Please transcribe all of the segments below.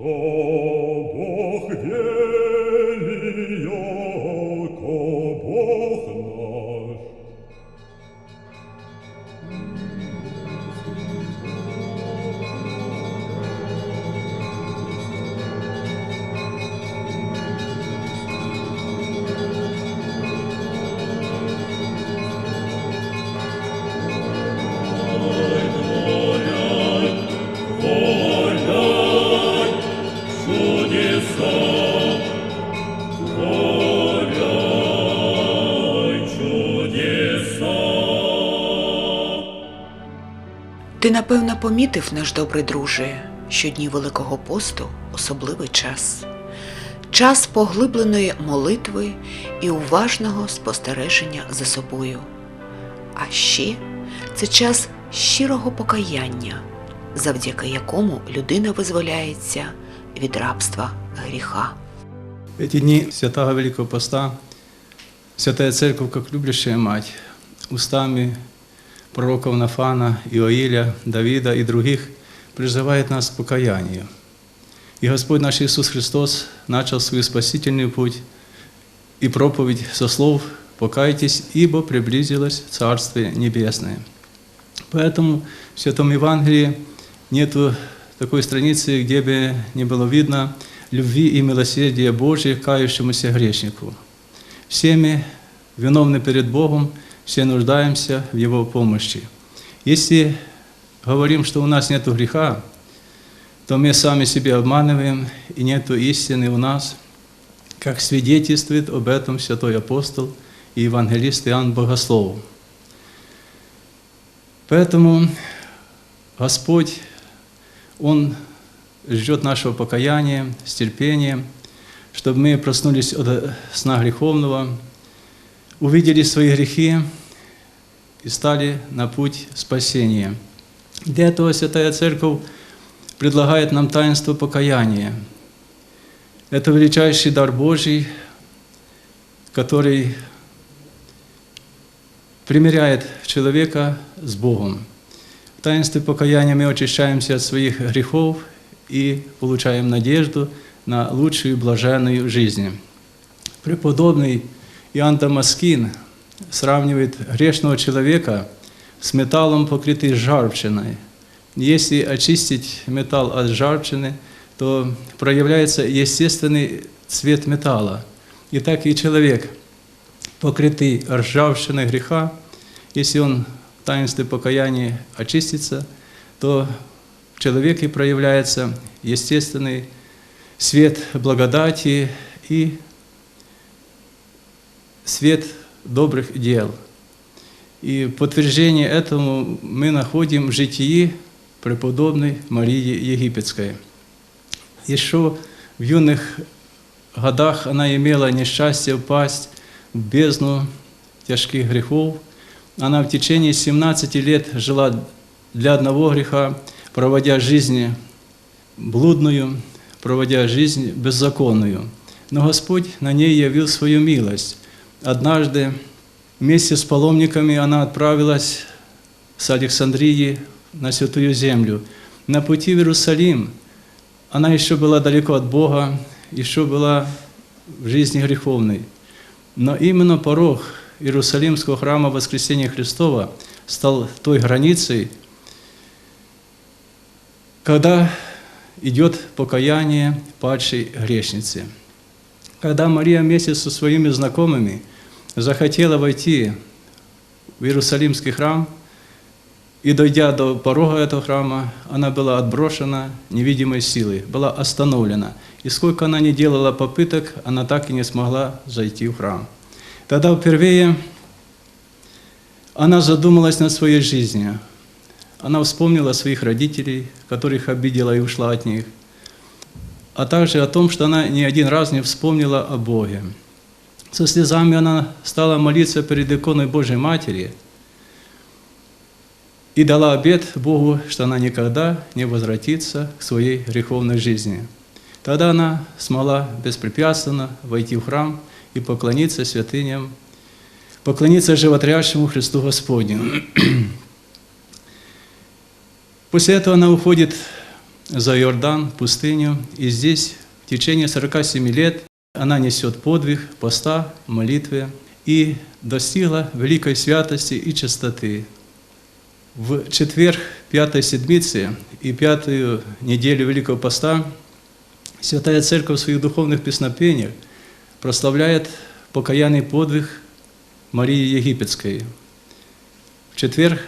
Ко Бог велия, Ти напевно помітив, наш добрий друже, що дні Великого посту особливий час. Час поглибленої молитви і уважного спостереження за собою. А ще це час щирого покаяння, завдяки якому людина визволяється від рабства гріха. Эти дни Святого Великого Поста Святая Церковь, как мать, устами пророков Нафана, Иоиля, Давида и других призывает нас к покаянию. И Господь наш Иисус Христос начал свой спасительный путь и проповедь со слов «Покайтесь, ибо приблизилось Царствие Небесное». Поэтому в Святом Евангелии нету такой страницы, где бы не было видно любви и милосердия Божия к кающемуся грешнику. Все мы виновны перед Богом, все нуждаемся в Его помощи. Если говорим, что у нас нет греха, то мы сами себя обманываем, и нет истины у нас, как свидетельствует об этом святой апостол и евангелист Иоанн Богослов. Поэтому Господь, Он ждет нашего покаяния с терпением, чтобы мы проснулись от сна греховного, увидели свои грехи и стали на путь спасения. Для этого Святая Церковь предлагает нам таинство покаяния. Это величайший дар Божий, который примиряет человека с Богом. В таинстве покаяния мы очищаемся от своих грехов и получаем надежду на лучшую блаженную жизнь. Преподобный Иоанн Дамаскин сравнивает грешного человека с металлом, покрытым жарчиной. Если очистить металл от жарчины, то проявляется естественный цвет металла. И так и человек, покрытый ржавчиной греха, если он в таинстве покаяния очистится, то в человеке проявляется естественный свет благодати и свет добрых дел. И подтверждение этому мы находим в житии преподобной Марии Египетской. Еще в юных годах она имела несчастье упасть в бездну тяжких грехов. Она в течение 17 лет жила для одного греха, проводя жизнь блудную, проводя жизнь беззаконную. Но Господь на ней явил свою милость. Однажды вместе с паломниками она отправилась с Александрии на Святую Землю. На пути в Иерусалим она еще была далеко от Бога, еще была в жизни греховной. Но именно порог Иерусалимского храма Воскресения Христова стал той границей, когда идет покаяние падшей грешницы. Когда Мария вместе со своими знакомыми захотела войти в Иерусалимский храм, и дойдя до порога этого храма, она была отброшена невидимой силой, была остановлена. И сколько она не делала попыток, она так и не смогла зайти в храм. Тогда впервые она задумалась над своей жизнью. Она вспомнила своих родителей, которых обидела и ушла от них, а также о том, что она ни один раз не вспомнила о Боге. Со слезами она стала молиться перед иконой Божьей Матери и дала обет Богу, что она никогда не возвратится к своей греховной жизни. Тогда она смогла беспрепятственно войти в храм и поклониться святыням, поклониться животрящему Христу Господню. После этого она уходит за Иордан, пустыню, и здесь в течение 47 лет она несет подвиг поста, молитвы и достигла великой святости и чистоты. В четверг пятой седмицы и пятую неделю Великого Поста Святая Церковь в своих духовных песнопениях прославляет покаянный подвиг Марии Египетской. В четверг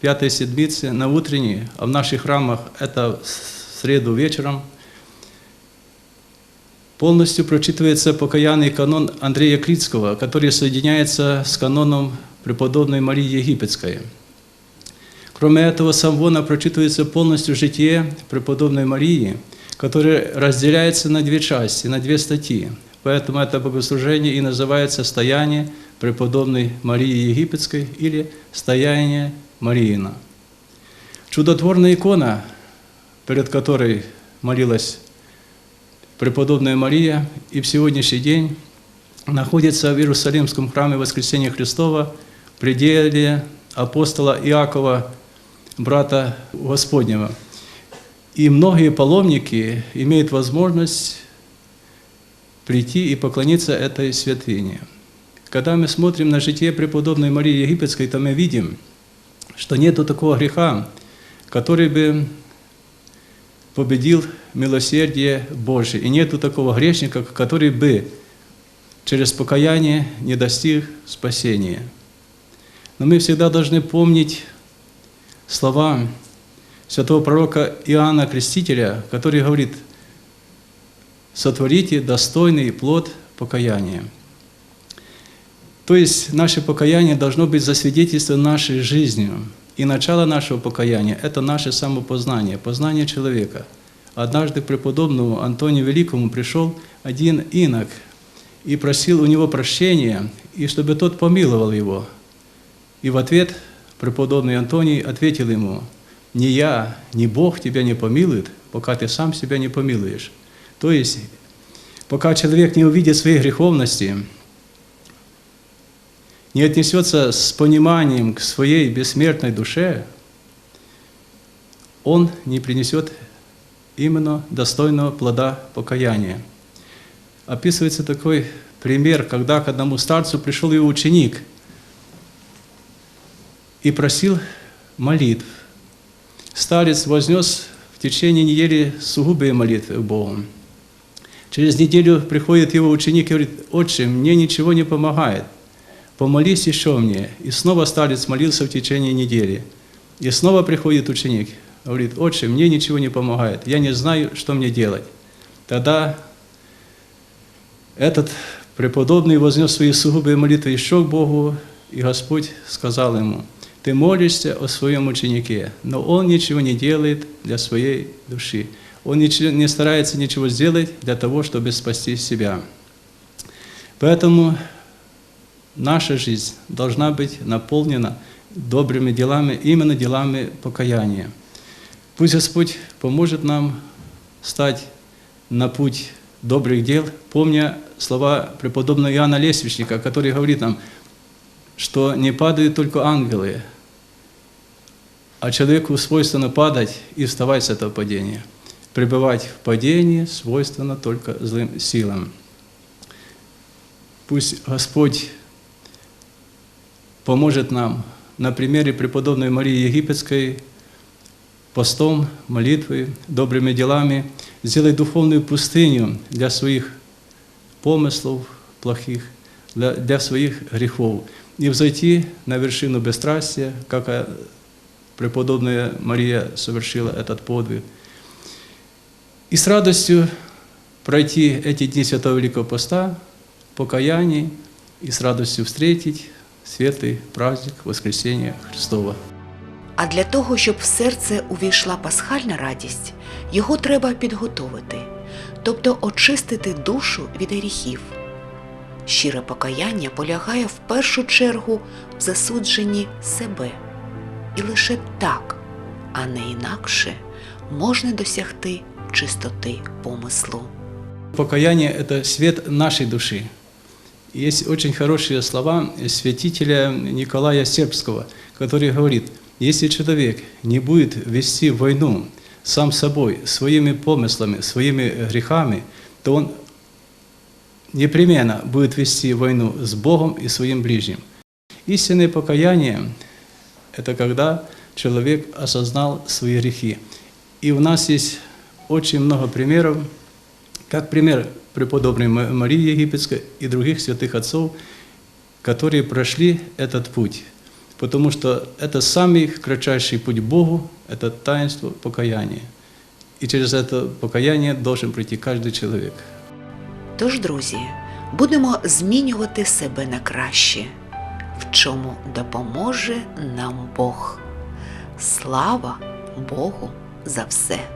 пятой седмицы на утренней, а в наших храмах это в среду вечером, полностью прочитывается покаянный канон Андрея Критского, который соединяется с каноном преподобной Марии Египетской. Кроме этого, самвона прочитывается полностью житие преподобной Марии, которое разделяется на две части, на две статьи. Поэтому это богослужение и называется «Стояние преподобной Марии Египетской» или «Стояние Мариина». Чудотворная икона, перед которой молилась преподобная Мария, и в сегодняшний день находится в Иерусалимском храме Воскресения Христова в пределе апостола Иакова, брата Господнего. И многие паломники имеют возможность прийти и поклониться этой святыне. Когда мы смотрим на житие преподобной Марии Египетской, то мы видим, что нету такого греха, который бы победил милосердие Божие. И нету такого грешника, который бы через покаяние не достиг спасения. Но мы всегда должны помнить слова святого пророка Иоанна Крестителя, который говорит, сотворите достойный плод покаяния. То есть наше покаяние должно быть засвидетельствовано нашей жизнью. И начало нашего покаяния – это наше самопознание, познание человека. Однажды к преподобному Антонию Великому пришел один инок и просил у него прощения, и чтобы тот помиловал его. И в ответ преподобный Антоний ответил ему, «Не я, не Бог тебя не помилует, пока ты сам себя не помилуешь». То есть, пока человек не увидит своей греховности, не отнесется с пониманием к своей бессмертной душе, он не принесет именно достойного плода покаяния. Описывается такой пример, когда к одному старцу пришел его ученик и просил молитв. Старец вознес в течение недели сугубые молитвы к Богу. Через неделю приходит его ученик и говорит, «Отче, мне ничего не помогает помолись еще мне. И снова старец молился в течение недели. И снова приходит ученик, говорит, отче, мне ничего не помогает, я не знаю, что мне делать. Тогда этот преподобный вознес свои сугубые молитвы еще к Богу, и Господь сказал ему, ты молишься о своем ученике, но он ничего не делает для своей души. Он не старается ничего сделать для того, чтобы спасти себя. Поэтому наша жизнь должна быть наполнена добрыми делами, именно делами покаяния. Пусть Господь поможет нам стать на путь добрых дел, помня слова преподобного Иоанна Лесвичника, который говорит нам, что не падают только ангелы, а человеку свойственно падать и вставать с этого падения. Пребывать в падении свойственно только злым силам. Пусть Господь поможет нам на примере преподобной Марии Египетской постом, молитвой, добрыми делами сделать духовную пустыню для своих помыслов плохих, для, для своих грехов. И взойти на вершину бесстрастия, как преподобная Мария совершила этот подвиг. И с радостью пройти эти дни Святого Великого Поста, покаяние, и с радостью встретить святий праздник Воскресіння Христова. А для того, щоб в серце увійшла пасхальна радість, його треба підготовити, тобто очистити душу від гріхів. Щире покаяння полягає в першу чергу в засудженні себе. І лише так, а не інакше, можна досягти чистоти помислу. Покаяние – это свет нашей души. Есть очень хорошие слова святителя Николая Сербского, который говорит, если человек не будет вести войну сам собой, своими помыслами, своими грехами, то он непременно будет вести войну с Богом и своим ближним. Истинное покаяние – это когда человек осознал свои грехи. И у нас есть очень много примеров, как пример преподобной Ма- Марии Египетской и других святых отцов, которые прошли этот путь. Потому что это самый кратчайший путь к Богу, это таинство покаяния. И через это покаяние должен прийти каждый человек. Тож, друзі, будемо змінювати себе на краще, в чому допоможе нам Бог. Слава Богу за все!